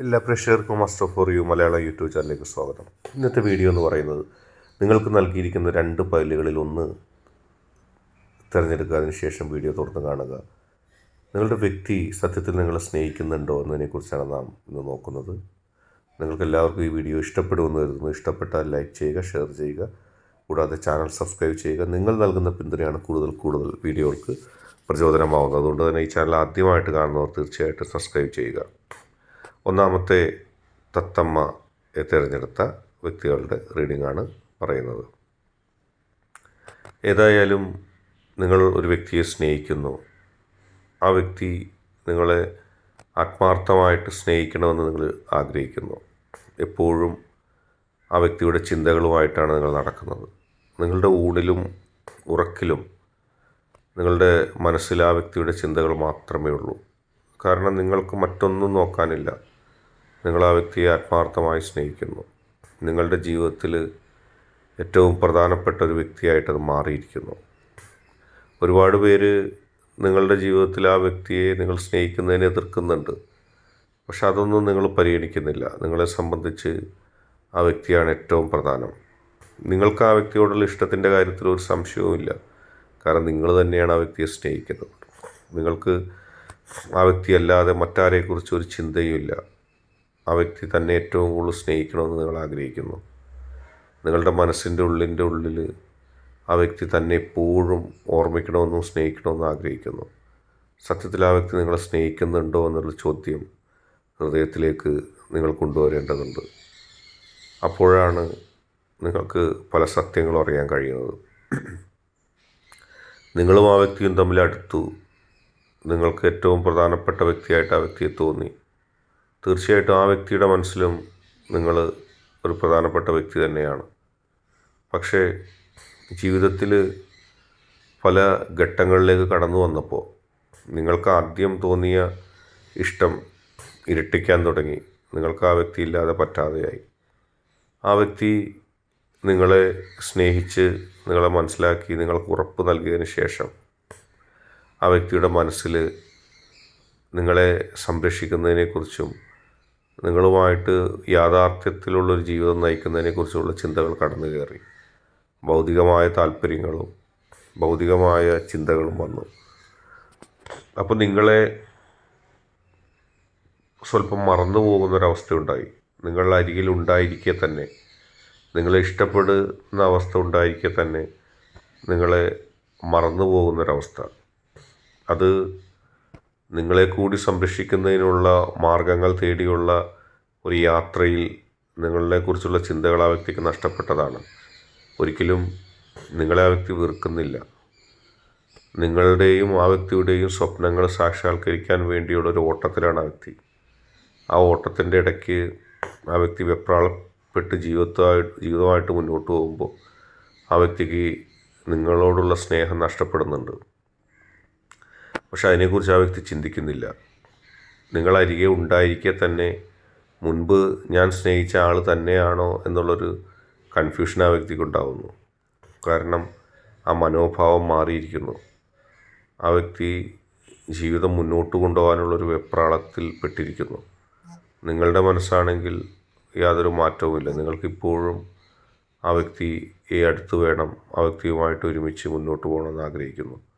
എല്ലാ പ്രേക്ഷകർക്കും master for you Malayalam YouTube ചാനലിലേക്ക് സ്വാഗതം. ഇന്നത്തെ വീഡിയോ എന്ന് പറയുന്നത് നിങ്ങൾക്ക് നൽകിയിരിക്കുന്ന രണ്ട് ഫയലുകളിൽ ഒന്ന് തിരഞ്ഞെടുക്കുക അതിനുശേഷം വീഡിയോ തുറന്ന് കാണുക. നിങ്ങളുടെ വ്യക്തി സത്യത്തിൽ നിങ്ങളെ സ്നേഹിക്കുന്നുണ്ടോ എന്നതിനെക്കുറിച്ചാണ് നാം ഇന്ന് നോക്കുന്നത്. നിങ്ങൾക്ക് എല്ലാവർക്കും ഈ വീഡിയോ ഇഷ്ടപ്പെടുമെന്ന് കരുതുന്നു. ഇഷ്ടപ്പെട്ടാൽ ലൈക്ക് ചെയ്യുക ഷെയർ ചെയ്യുക. കൂടാതെ ചാനൽ സബ്സ്ക്രൈബ് ചെയ്യുക. നിങ്ങൾ നൽകുന്ന പിന്തുണയാണ് കൂടുതൽ കൂടുതൽ വീഡിയോകൾക്ക് പ്രചോദനമാവുന്നത്. അതുകൊണ്ട് തന്നെ ഈ ചാനൽ ആദ്യമായിട്ട് കാണുന്നവർ തീർച്ചയായിട്ടും സബ്സ്ക്രൈബ് ചെയ്യുക. ഒന്നാമത്തെ തത്തമ്മ തിരഞ്ഞെടുത്ത വ്യക്തികളുടെ റീഡിംഗ് ആണ് പറയുന്നത്. ഏതായാലും നിങ്ങൾ ഒരു വ്യക്തിയെ സ്നേഹിക്കുന്നു. ആ വ്യക്തി നിങ്ങളെ ആത്മാർത്ഥമായിട്ട് സ്നേഹിക്കണമെന്ന് നിങ്ങൾ ആഗ്രഹിക്കുന്നു. എപ്പോഴും ആ വ്യക്തിയുടെ ചിന്തകളുമായിട്ടാണ് നിങ്ങൾ നടക്കുന്നത്. നിങ്ങളുടെ ഊണിലും ഉറക്കിലും നിങ്ങളുടെ മനസ്സിൽ ആ വ്യക്തിയുടെ ചിന്തകൾ മാത്രമേ ഉള്ളൂ. കാരണം നിങ്ങൾക്ക് മറ്റൊന്നും നോക്കാനില്ല. നിങ്ങൾ ആ വ്യക്തിയെ ആത്മാർത്ഥമായി സ്നേഹിക്കുന്നു. നിങ്ങളുടെ ജീവിതത്തിൽ ഏറ്റവും പ്രധാനപ്പെട്ട ഒരു വ്യക്തിയായിട്ടത് മാറിയിരിക്കുന്നു. ഒരുപാട് പേര് നിങ്ങളുടെ ജീവിതത്തിൽ ആ വ്യക്തിയെ നിങ്ങൾ സ്നേഹിക്കുന്നതിനെ എതിർക്കുന്നുണ്ട്. പക്ഷെ അതൊന്നും നിങ്ങൾ പരിഗണിക്കുന്നില്ല. നിങ്ങളെ സംബന്ധിച്ച് ആ വ്യക്തിയാണ് ഏറ്റവും പ്രധാനം. നിങ്ങൾക്ക് ആ വ്യക്തിയോടുള്ള ഇഷ്ടത്തിന്റെ കാര്യത്തിൽ ഒരു സംശയവുമില്ല കാരണം നിങ്ങൾ തന്നെയാണ് ആ വ്യക്തിയെ സ്നേഹിക്കുന്നത്. നിങ്ങൾക്ക് ആ വ്യക്തിയല്ലാതെ മറ്റാരെക്കുറിച്ച് ഒരു ചിന്തയുമില്ല ആ വ്യക്തി തന്നെ ഏറ്റവും കൂടുതൽ സ്നേഹിക്കണമെന്ന് നിങ്ങൾ ആഗ്രഹിക്കുന്നു. നിങ്ങളുടെ മനസ്സിന്റെ ഉള്ളിന്റെ ഉള്ളിൽ ആ വ്യക്തി തന്നെ എപ്പോഴും ഓർമ്മിക്കണമെന്നും സ്നേഹിക്കണമെന്നും ആഗ്രഹിക്കുന്നു. സത്യത്തിൽ ആ വ്യക്തി നിങ്ങളെ സ്നേഹിക്കുന്നുണ്ടോ എന്നുള്ള ചോദ്യം ഹൃദയത്തിലേക്ക് നിങ്ങൾ കൊണ്ടുവരേണ്ടതുണ്ട്. അപ്പോഴാണ് നിങ്ങൾക്ക് പല സത്യങ്ങളും അറിയാൻ കഴിയുന്നത്. നിങ്ങളും ആ വ്യക്തിയും തമ്മിൽ അടുത്തു. നിങ്ങൾക്ക് ഏറ്റവും പ്രധാനപ്പെട്ട വ്യക്തിയായിട്ട് ആ വ്യക്തിയെ തോന്നി. തീർച്ചയായിട്ടും ആ വ്യക്തിയുടെ മനസ്സിലും നിങ്ങൾ ഒരു പ്രധാനപ്പെട്ട വ്യക്തി തന്നെയാണ്. പക്ഷേ ജീവിതത്തിൽ പല ഘട്ടങ്ങളിലേക്ക് കടന്നു വന്നപ്പോൾ നിങ്ങൾക്ക് ആദ്യം തോന്നിയ ഇഷ്ടം ഇരട്ടിക്കാൻ തുടങ്ങി. നിങ്ങൾക്ക് ആ വ്യക്തി ഇല്ലാതെ പറ്റാതെയായി. ആ വ്യക്തി നിങ്ങളെ സ്നേഹിച്ച് നിങ്ങളെ മനസ്സിലാക്കി നിങ്ങൾക്ക് ഉറപ്പ് നൽകിയതിന് ശേഷം ആ വ്യക്തിയുടെ മനസ്സിൽ നിങ്ങളെ സംരക്ഷിക്കുന്നതിനെക്കുറിച്ചും നിങ്ങളുമായിട്ട് യാഥാർത്ഥ്യത്തിലുള്ളൊരു ജീവിതം നയിക്കുന്നതിനെക്കുറിച്ചുള്ള ചിന്തകൾ കടന്നു കയറി ഭൗതികമായ താല്പര്യങ്ങളും ഭൗതികമായ ചിന്തകളും വന്നു. അപ്പോൾ നിങ്ങളെ സ്വല്പം മറന്നു പോകുന്നൊരവസ്ഥയുണ്ടായി. നിങ്ങളുടെ അരികിൽ ഉണ്ടായിരിക്കെ തന്നെ നിങ്ങളെ ഇഷ്ടപ്പെടുന്ന അവസ്ഥ ഉണ്ടായിരിക്കെ തന്നെ നിങ്ങളെ മറന്നു പോകുന്നൊരവസ്ഥ. അത് നിങ്ങളെ കൂടി സംരക്ഷിക്കുന്നതിനുള്ള മാർഗങ്ങൾ തേടിയുള്ള ഒരു യാത്രയിൽ നിങ്ങളെക്കുറിച്ചുള്ള ചിന്തകൾ ആ വ്യക്തിക്ക് നഷ്ടപ്പെട്ടതാണ്. ഒരിക്കലും നിങ്ങളെ ആ വ്യക്തി വെറുക്കുന്നില്ല. നിങ്ങളുടെയും ആ വ്യക്തിയുടെയും സ്വപ്നങ്ങൾ സാക്ഷാത്കരിക്കാൻ വേണ്ടിയുള്ള ഒരു ഓട്ടത്തിലാണ് ആ വ്യക്തി. ആ ഓട്ടത്തിന്റെ ഇടയ്ക്ക് ആ വ്യക്തി വെപ്രാളപ്പെട്ട് ജീവിതമായി ജീവിതമായിട്ട് മുന്നോട്ട് പോകുമ്പോൾ ആ വ്യക്തിക്ക് നിങ്ങളോടുള്ള സ്നേഹം നഷ്ടപ്പെടുന്നുണ്ട്. പക്ഷെ അതിനെക്കുറിച്ച് ആ വ്യക്തി ചിന്തിക്കുന്നില്ല. നിങ്ങൾ അരികെ ഉണ്ടായിരിക്കെ തന്നെ മുൻപ് ഞാൻ സ്നേഹിച്ച ആൾ തന്നെയാണോ എന്നുള്ളൊരു കൺഫ്യൂഷൻ ആ വ്യക്തിക്ക് ഉണ്ടാകുന്നു കാരണം ആ മനോഭാവം മാറിയിരിക്കുന്നു. ആ വ്യക്തി ജീവിതം മുന്നോട്ട് കൊണ്ടുപോകാനുള്ളൊരു വെപ്രാളത്തിൽ പെട്ടിരിക്കുന്നു. നിങ്ങളുടെ മനസ്സാണെങ്കിൽ യാതൊരു മാറ്റവുമില്ല. നിങ്ങൾക്കിപ്പോഴും ആ വ്യക്തി ഈ അടുത്ത് വേണം. ആ വ്യക്തിയുമായിട്ട് ഒരുമിച്ച് മുന്നോട്ട് പോകണമെന്ന് ആഗ്രഹിക്കുന്നു.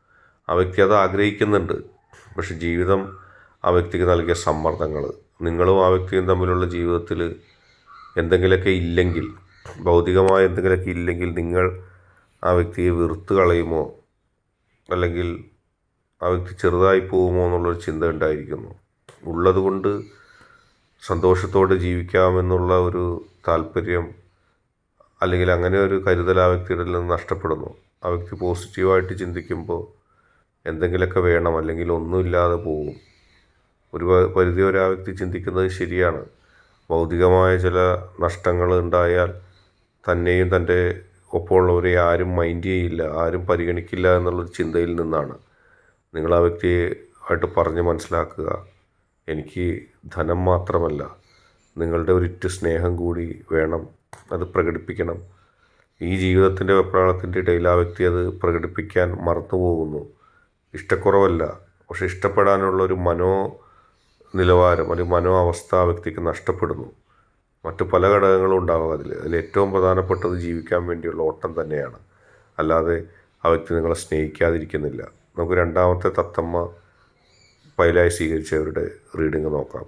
ആ വ്യക്തി അത് ആഗ്രഹിക്കുന്നുണ്ട്. പക്ഷെ ജീവിതം ആ വ്യക്തിക്ക് നൽകിയ സമ്മർദ്ദങ്ങൾ നിങ്ങളും ആ വ്യക്തിയും തമ്മിലുള്ള ജീവിതത്തിൽ എന്തെങ്കിലുമൊക്കെ ഇല്ലെങ്കിൽ ഭൗതികമായ എന്തെങ്കിലുമൊക്കെ ഇല്ലെങ്കിൽ നിങ്ങൾ ആ വ്യക്തിയെ വെറുത്ത് കളയുമോ? അല്ലെങ്കിൽ ആ വ്യക്തി ചെറുതായി പോകുമോ എന്നുള്ളൊരു ചിന്ത ഉണ്ടായിരിക്കുന്നു. ഉള്ളതുകൊണ്ട് സന്തോഷത്തോടെ ജീവിക്കാമെന്നുള്ള ഒരു താല്പര്യം അല്ലെങ്കിൽ അങ്ങനെ ഒരു കരുതൽ ആ വ്യക്തിയുടെ നിന്ന് നഷ്ടപ്പെടുന്നു. ആ വ്യക്തി പോസിറ്റീവായിട്ട് ചിന്തിക്കുമ്പോൾ എന്തെങ്കിലുമൊക്കെ വേണം അല്ലെങ്കിൽ ഒന്നുമില്ലാതെ പോകും ഒരു പരിധി വരെ വ്യക്തി ചിന്തിക്കുന്നത് ശരിയാണ്. ഭൗതികമായ ചില നഷ്ടങ്ങൾ ഉണ്ടായാൽ തന്നെയും തന്റെ ഒപ്പമുള്ളവരെ ആരും മൈൻഡ് ചെയ്യില്ല ആരും പരിഗണിക്കില്ല എന്നുള്ളൊരു ചിന്തയിൽ നിന്നാണ് നിങ്ങൾ ആ വ്യക്തിയെ ആയിട്ട് പറഞ്ഞ് മനസ്സിലാക്കുക. എനിക്ക് ധനം മാത്രമല്ല നിങ്ങളുടെ ഒരിറ്റ് സ്നേഹം കൂടി വേണം അത് പ്രകടിപ്പിക്കണം. ഈ ജീവിതത്തിന്റെ വെപ്രാളത്തിന്റെ ഇടയിൽ ആ വ്യക്തി അത് പ്രകടിപ്പിക്കാൻ മറന്നു പോകുന്നു ഇഷ്ടക്കുറവല്ല. പക്ഷെ ഇഷ്ടപ്പെടാനുള്ള ഒരു മനോ നിലവാരം അല്ലെങ്കിൽ മനോവസ്ഥ ആ വ്യക്തിക്ക് നഷ്ടപ്പെടുന്നു. മറ്റു പല ഘടകങ്ങളും ഉണ്ടാവും അതിൽ. അതിൽ ഏറ്റവും പ്രധാനപ്പെട്ടത് ജീവിക്കാൻ വേണ്ടിയുള്ള ഓട്ടം തന്നെയാണ്. അല്ലാതെ ആ വ്യക്തി നിങ്ങളെ സ്നേഹിക്കാതിരിക്കുന്നില്ല. നമുക്ക് രണ്ടാമത്തെ തത്തമ്മ പൈലായി സ്വീകരിച്ചവരുടെ റീഡിങ് നോക്കാം.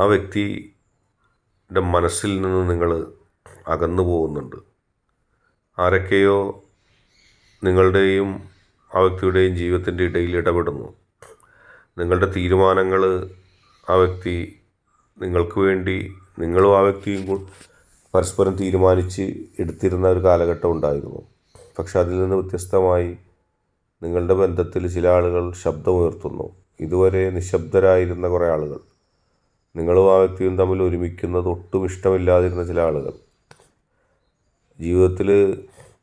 ആ വ്യക്തിയുടെ മനസ്സിൽ നിന്ന് നിങ്ങൾ അകന്നു പോകുന്നുണ്ട് ആരൊക്കെയോ നിങ്ങളുടെയും ആ വ്യക്തിയുടെയും ജീവിതത്തിന്റെ ഇടയിൽ ഇടപെടുന്നു. നിങ്ങളുടെ തീരുമാനങ്ങൾ ആ വ്യക്തി നിങ്ങൾക്ക് വേണ്ടി നിങ്ങളും ആ വ്യക്തിയും പരസ്പരം തീരുമാനിച്ച് എടുത്തിരുന്ന ഒരു കാലഘട്ടം ഉണ്ടായിരുന്നു. പക്ഷെ അതിൽ നിന്ന് വ്യത്യസ്തമായി നിങ്ങളുടെ ബന്ധത്തിൽ ചില ആളുകൾ ശബ്ദമുയർത്തുന്നു. ഇതുവരെ നിശബ്ദരായിരുന്ന കുറേ ആളുകൾ. നിങ്ങളും ആ വ്യക്തിയും തമ്മിൽ ഒരുമിക്കുന്നത് ഒട്ടും ഇഷ്ടമില്ലാതിരുന്ന ചില ആളുകൾ. ജീവിതത്തിൽ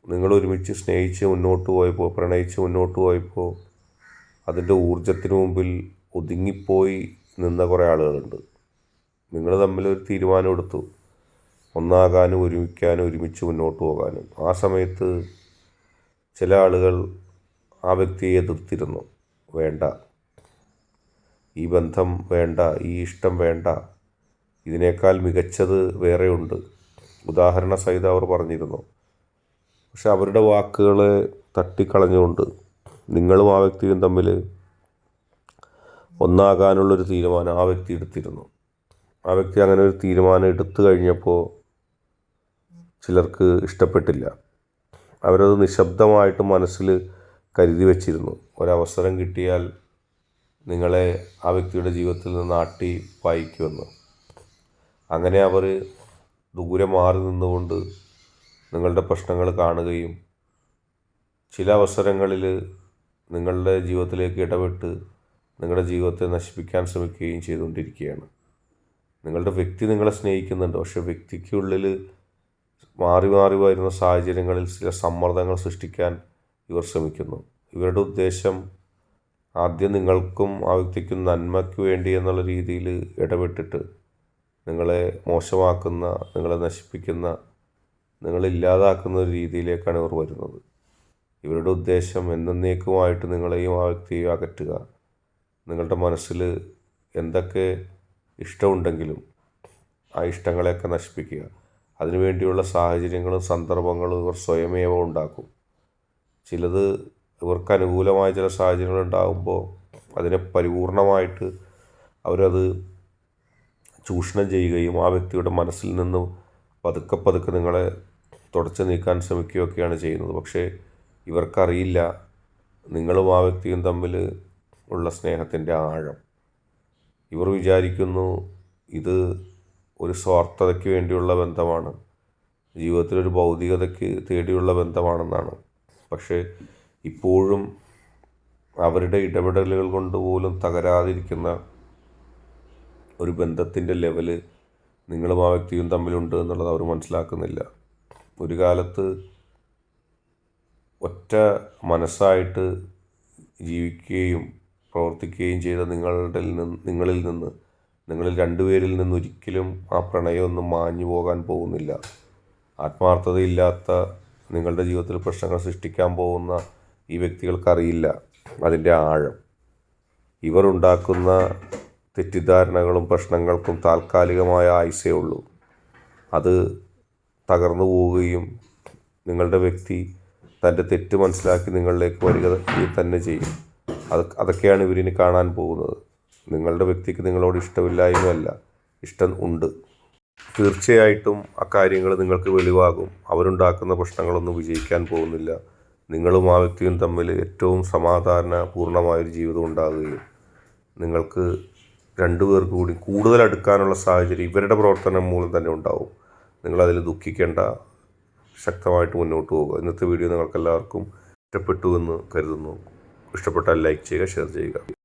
നിങ്ങൾ ഒരുമിച്ച് സ്നേഹിച്ച് മുന്നോട്ട് പോയപ്പോൾ പ്രണയിച്ച് മുന്നോട്ട് പോയപ്പോൾ അതിന്റെ ഊർജത്തിന് മുമ്പിൽ ഒതുങ്ങിപ്പോയി നിന്ന കുറേ ആളുകളുണ്ട്. നിങ്ങൾ തമ്മിൽ ഒരു തീരുമാനം എടുത്തു. ഒന്നാകാനും ഒരുമിക്കാനും ഒരുമിച്ച് മുന്നോട്ട് പോകാനും. ആ സമയത്ത് ചില ആളുകൾ ആ വ്യക്തിയെ എതിർത്തിരുന്നു. വേണ്ട. ഈ ബന്ധം വേണ്ട. ഈ ഇഷ്ടം വേണ്ട. ഇതിനേക്കാൾ മികച്ചത് വേറെയുണ്ട്. ഉദാഹരണ സഹിതം അവർ പറഞ്ഞിരുന്നു. പക്ഷെ അവരുടെ വാക്കുകളെ തട്ടിക്കളഞ്ഞുകൊണ്ട് നിങ്ങളും ആ വ്യക്തിയും തമ്മിൽ ഒന്നാകാനുള്ളൊരു തീരുമാനം ആ വ്യക്തി എടുത്തിരുന്നു. ആ വ്യക്തി അങ്ങനെ ഒരു തീരുമാനം എടുത്തു കഴിഞ്ഞപ്പോൾ ചിലർക്ക് ഇഷ്ടപ്പെട്ടില്ല. അവരത് നിശബ്ദമായിട്ട് മനസ്സിൽ കരുതി വച്ചിരുന്നു. ഒരവസരം കിട്ടിയാൽ നിങ്ങളെ ആ വ്യക്തിയുടെ ജീവിതത്തിൽ നിന്ന് ആട്ടി വായിക്കുമെന്ന്. അങ്ങനെ അവർ ദൂരെ മാറി നിന്നുകൊണ്ട് നിങ്ങളുടെ പ്രശ്നങ്ങൾ കാണുകയും ചില അവസരങ്ങളിൽ നിങ്ങളുടെ ജീവിതത്തിലേക്ക് ഇടപെട്ട് നിങ്ങളുടെ ജീവിതത്തെ നശിപ്പിക്കാൻ ശ്രമിക്കുകയും ചെയ്തുകൊണ്ടിരിക്കുകയാണ്. നിങ്ങളുടെ വ്യക്തി നിങ്ങളെ സ്നേഹിക്കുന്നുണ്ട്. പക്ഷേ വ്യക്തിക്കുള്ളിൽ മാറി മാറി വരുന്ന സാഹചര്യങ്ങളിൽ ചില സമ്മർദ്ദങ്ങൾ സൃഷ്ടിക്കാൻ ഇവർ ശ്രമിക്കുന്നു. ഇവരുടെ ഉദ്ദേശം ആദ്യം നിങ്ങൾക്കും ആ വ്യക്തിക്കും നന്മയ്ക്ക് വേണ്ടി എന്നുള്ള രീതിയിൽ ഇടപെട്ടിട്ട് നിങ്ങളെ മോശമാക്കുന്ന നിങ്ങളെ നശിപ്പിക്കുന്ന നിങ്ങളെ ഇല്ലാതാക്കുന്ന ഒരു രീതിയിലേക്കാണ് ഇവർ വരുന്നത്. ഇവരുടെ ഉദ്ദേശം എന്നേക്കുമായിട്ട് നിങ്ങളെയും ആ വ്യക്തിയെയും അകറ്റുക. നിങ്ങളുടെ മനസ്സിൽ എന്തൊക്കെ ഇഷ്ടമുണ്ടെങ്കിലും ആ ഇഷ്ടങ്ങളെയൊക്കെ നശിപ്പിക്കുക. അതിനുവേണ്ടിയുള്ള സാഹചര്യങ്ങളും സന്ദർഭങ്ങളും ഇവർ സ്വയമേവ ഉണ്ടാക്കും. ചിലത് ഇവർക്ക് അനുകൂലമായ ചില സാഹചര്യങ്ങൾ ഉണ്ടാകുമ്പോൾ അതിനെ പരിപൂർണമായിട്ട് അവരത് ചൂഷണം ചെയ്യുകയും ആ വ്യക്തിയുടെ മനസ്സിൽ നിന്ന് പതുക്കെ പതുക്കെ നിങ്ങളെ തുടച്ചു നീക്കാൻ ശ്രമിക്കുകയൊക്കെയാണ് ചെയ്യുന്നത്. പക്ഷേ ഇവർക്കറിയില്ല നിങ്ങളും ആ വ്യക്തിയും തമ്മിൽ ഉള്ള സ്നേഹത്തിന്റെ ആഴം. ഇവർ വിചാരിക്കുന്നു ഇത് ഒരു സ്വാർത്ഥതയ്ക്ക് വേണ്ടിയുള്ള ബന്ധമാണ്. ജീവിതത്തിലൊരു ഭൗതികതയ്ക്ക് തേടിയുള്ള ബന്ധമാണെന്നാണ്. പക്ഷേ ഇപ്പോഴും അവരുടെ ഇടപെടലുകൾ കൊണ്ട് പോലും തകരാതിരിക്കുന്ന ഒരു ബന്ധത്തിന്റെ ലെവൽ നിങ്ങളും ആ വ്യക്തിയും തമ്മിലുണ്ട് എന്നുള്ളത് അവർ മനസ്സിലാക്കുന്നില്ല. ഒരു കാലത്ത് ഒറ്റ മനസ്സായിട്ട് ജീവിക്കുകയും പ്രവർത്തിക്കുകയും ചെയ്ത നിങ്ങളുടെ നിങ്ങളിൽ നിന്ന് നിങ്ങളിൽ രണ്ടുപേരിൽ നിന്ന് ഒരിക്കലും ആ പ്രണയമൊന്നും മാഞ്ഞു പോകാൻ പോകുന്നില്ല. ആത്മാർത്ഥതയില്ലാത്ത നിങ്ങളുടെ ജീവിതത്തിൽ പ്രശ്നങ്ങൾ സൃഷ്ടിക്കാൻ പോകുന്ന ഈ വ്യക്തികൾക്കറിയില്ല അതിന്റെ ആഴം. ഇവർ ഉണ്ടാക്കുന്ന തെറ്റിദ്ധാരണകളും പ്രശ്നങ്ങൾക്കും താൽക്കാലികമായ ആയുസേ ഉള്ളൂ. അത് തകർന്നു പോവുകയും നിങ്ങളുടെ വ്യക്തി തന്റെ തെറ്റ് മനസ്സിലാക്കി നിങ്ങളിലേക്ക് വരിക തന്നെ ചെയ്യും. അത് അതൊക്കെയാണ് ഇവരിന് കാണാൻ പോകുന്നത്. നിങ്ങളുടെ വ്യക്തിക്ക് നിങ്ങളോട് ഇഷ്ടമില്ലായ്മയല്ല ഇഷ്ടം ഉണ്ട്. തീർച്ചയായിട്ടും അക്കാര്യങ്ങൾ നിങ്ങൾക്ക് വെളിവാകും. അവരുണ്ടാക്കുന്ന പ്രശ്നങ്ങളൊന്നും വിജയിക്കാൻ പോകുന്നില്ല. നിങ്ങളും ആ വ്യക്തിയും തമ്മിൽ ഏറ്റവും സമാധാനപൂർണമായൊരു ജീവിതം ഉണ്ടാകുകയും നിങ്ങൾക്ക് രണ്ടുപേർക്ക് കൂടി കൂടുതൽ അടുക്കാനുള്ള സാഹചര്യം ഇവരുടെ പ്രവർത്തനം മൂലം തന്നെ ഉണ്ടാവും. നിങ്ങളതിൽ ദുഃഖിക്കേണ്ട ശക്തമായിട്ട് മുന്നോട്ട് പോകുക. ഇന്നത്തെ വീഡിയോ നിങ്ങൾക്കെല്ലാവർക്കും ഇഷ്ടപ്പെട്ടു എന്ന് കരുതുന്നു. ഇഷ്ടപ്പെട്ടാൽ ലൈക്ക് ചെയ്യുക ഷെയർ ചെയ്യുക.